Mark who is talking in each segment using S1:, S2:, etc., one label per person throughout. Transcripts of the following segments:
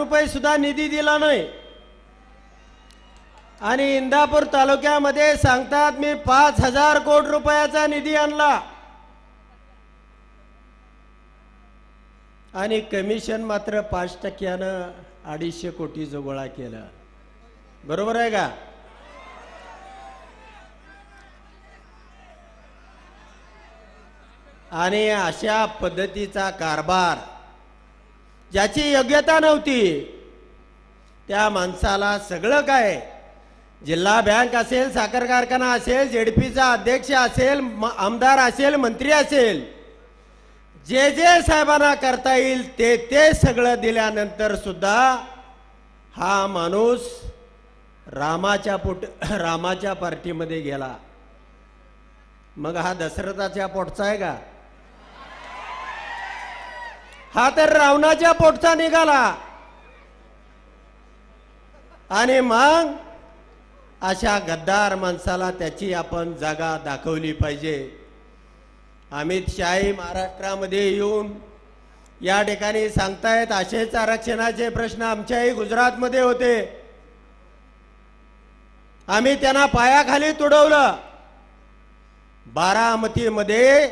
S1: रुपये सुद्धा निधी दिला नाही. आणि इंदापूर तालुक्यामध्ये सांगतात मी पाच हजार कोटी रुपयाचा निधी आणला. आणि कमिशन मात्र पाच टक्क्यानं अडीचशे कोटी गोळा केलं. बरोबर आहे का? आणि अशा पद्धतीचा कारभार ज्याची योग्यता नव्हती त्या माणसाला सगळं काय? जिल्हा बँक असेल साखर कारखाना असेल जेडपीचा अध्यक्ष असेल म- आमदार असेल मंत्री असेल जे जे साहेबांना करता येईल ते ते सगळं दिल्यानंतर सुद्धा हा माणूस रामाच्या पोट रामाच्या पार्टीमध्ये गेला. मग हा दशरथाच्या पोटचा आहे का? हा तर रावणाच्या पोटचा निघाला. आणि मग अशा गद्दार माणसाला त्याची आपण जागा दाखवली पाहिजे. अमित शाही महाराष्ट्रामध्ये येऊन या ठिकाणी सांगतायत असेच आरक्षणाचे प्रश्न आमच्याही गुजरातमध्ये होते. आम्ही त्यांना पायाखाली तुडवलं. बारामतीमध्ये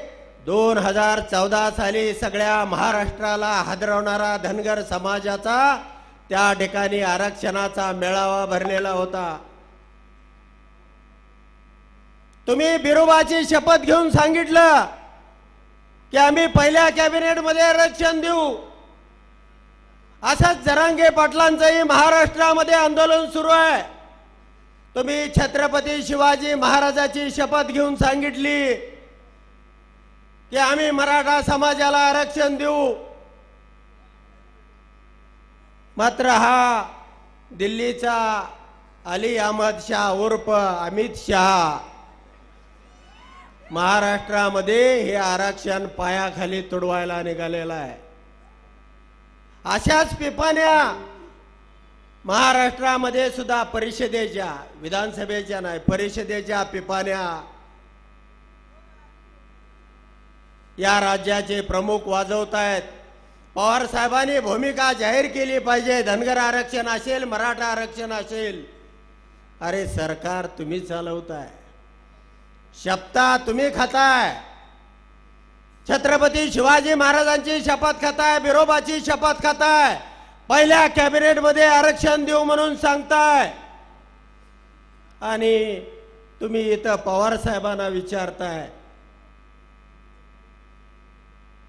S1: दोन हजार चौदा साली सगळ्या महाराष्ट्राला हादरवणारा धनगर समाजाचा त्या ठिकाणी आरक्षणाचा मेळावा भरलेला होता. तुम्ही बिरोबाची शपथ घेऊन सांगितलं की आम्ही पहिल्या कॅबिनेटमध्ये आरक्षण देऊ. असंच जरांगे पाटलांचंही महाराष्ट्रामध्ये आंदोलन सुरू आहे. तुम्ही छत्रपती शिवाजी महाराजाची शपथ घेऊन सांगितली. की आम्ही मराठा समाजाला आरक्षण देऊ. मात्र हा दिल्लीचा अली अहमद शाह उर्फ अमित शहा महाराष्ट्रामध्ये हे आरक्षण पायाखाली तुडवायला निघालेलं आहे. अशाच पिपाण्या महाराष्ट्रामध्ये सुद्धा परिषदेच्या विधानसभेच्या नाही परिषदेच्या पिपाण्या या राज्याचे प्रमुख वाजवत आहेत. पवार साहेबांनी भूमिका जाहीर केली पाहिजे. धनगर आरक्षण असेल मराठा आरक्षण असेल. अरे सरकार तुम्ही चालवताय. शपथा तुम्ही खाताय. छत्रपती शिवाजी महाराजांची शपथ खाताय बिरोबाची शपथ खाताय. पहिल्या कॅबिनेटमध्ये आरक्षण देऊ म्हणून सांगताय. आणि तुम्ही इथं पवार साहेबांना विचारताय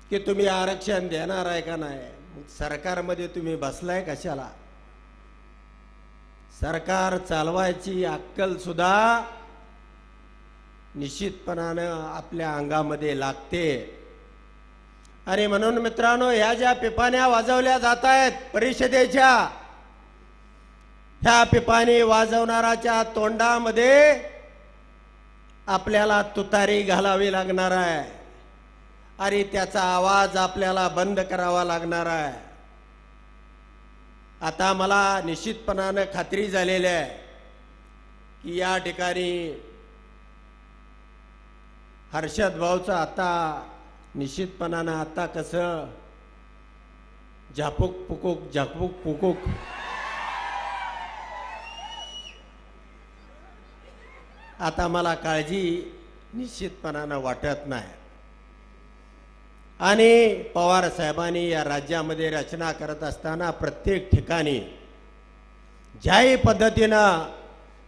S1: की तुम्ही आरक्षण देणार आहे का नाही? मग सरकारमध्ये तुम्ही बसलाय कशाला? सरकार चालवायची अक्कल सुद्धा निश्चितपणानं आपल्या अंगामध्ये लागते. आणि म्हणून मित्रांनो ह्या ज्या पिपाण्या वाजवल्या जात आहेत परिषदेच्या ह्या पिपाणी वाजवणाराच्या तोंडामध्ये आपल्याला तुतारी घालावी लागणार आहे. अरे त्याचा आवाज आपल्याला बंद करावा लागणार आहे. आता मला निश्चितपणानं खात्री झालेली आहे की या ठिकाणी हर्षद भाऊचं आता निश्चितपणानं आता कसं झापूक पुकूक झाकपूक पुकूक आता मला काळजी निश्चितपणानं वाटत नाही. आणि पवार साहेबांनी या राज्यामध्ये रचना करत असताना प्रत्येक ठिकाणी ज्याही पद्धतीनं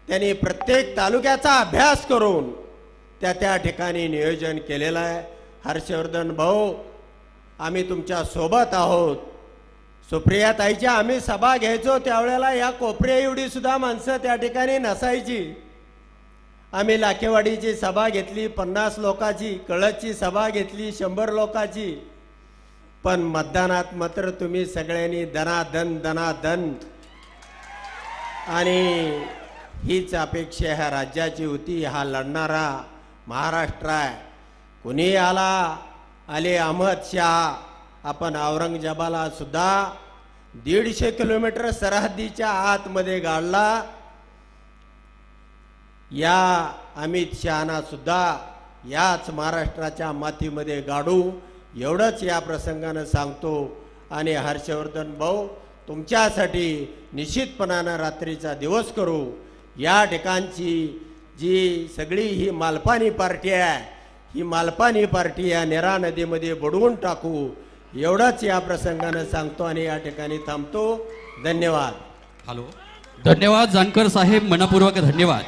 S1: त्यांनी प्रत्येक तालुक्याचा अभ्यास करून त्या त्या ठिकाणी नियोजन केलेलं आहे. हर्षवर्धन भाऊ आम्ही तुमच्यासोबत आहोत. सुप्रिया ताईच्या आम्ही सभा घ्यायचो त्यावेळेला या कोपऱ्या एवढी सुद्धा माणसं त्या ठिकाणी नसायची. आम्ही लाखेवाडीची सभा घेतली पन्नास लोकांची कळतची सभा घेतली शंभर लोकांची. पण मतदानात मात्र तुम्ही सगळ्यांनी दनादन दनादन आणि हीच अपेक्षा ह्या राज्याची होती हा लढणारा महाराष्ट्र आहे. कुणी आला? आले अहमद शाह. आपण औरंगजेबाला सुद्धा दीडशे किलोमीटर सरहद्दीच्या आतमध्ये गाडला. या अमित शहानासुद्धा याच महाराष्ट्राच्या मातीमध्ये गाडू. एवढंच या प्रसंगानं सांगतो. आणि हर्षवर्धन भाऊ तुमच्यासाठी निश्चितपणानं रात्रीचा दिवस करू. या ठिकाणची जी सगळी ही मालपानी पार्टी आहे ही मालपानी पार्टी या नेरा नदीमध्ये बुडवून टाकू. एवढंच या प्रसंगानं सांगतो आणि या ठिकाणी थांबतो. धन्यवाद.
S2: हॅलो. धन्यवाद जानकर साहेब. मनपूर्वक धन्यवाद.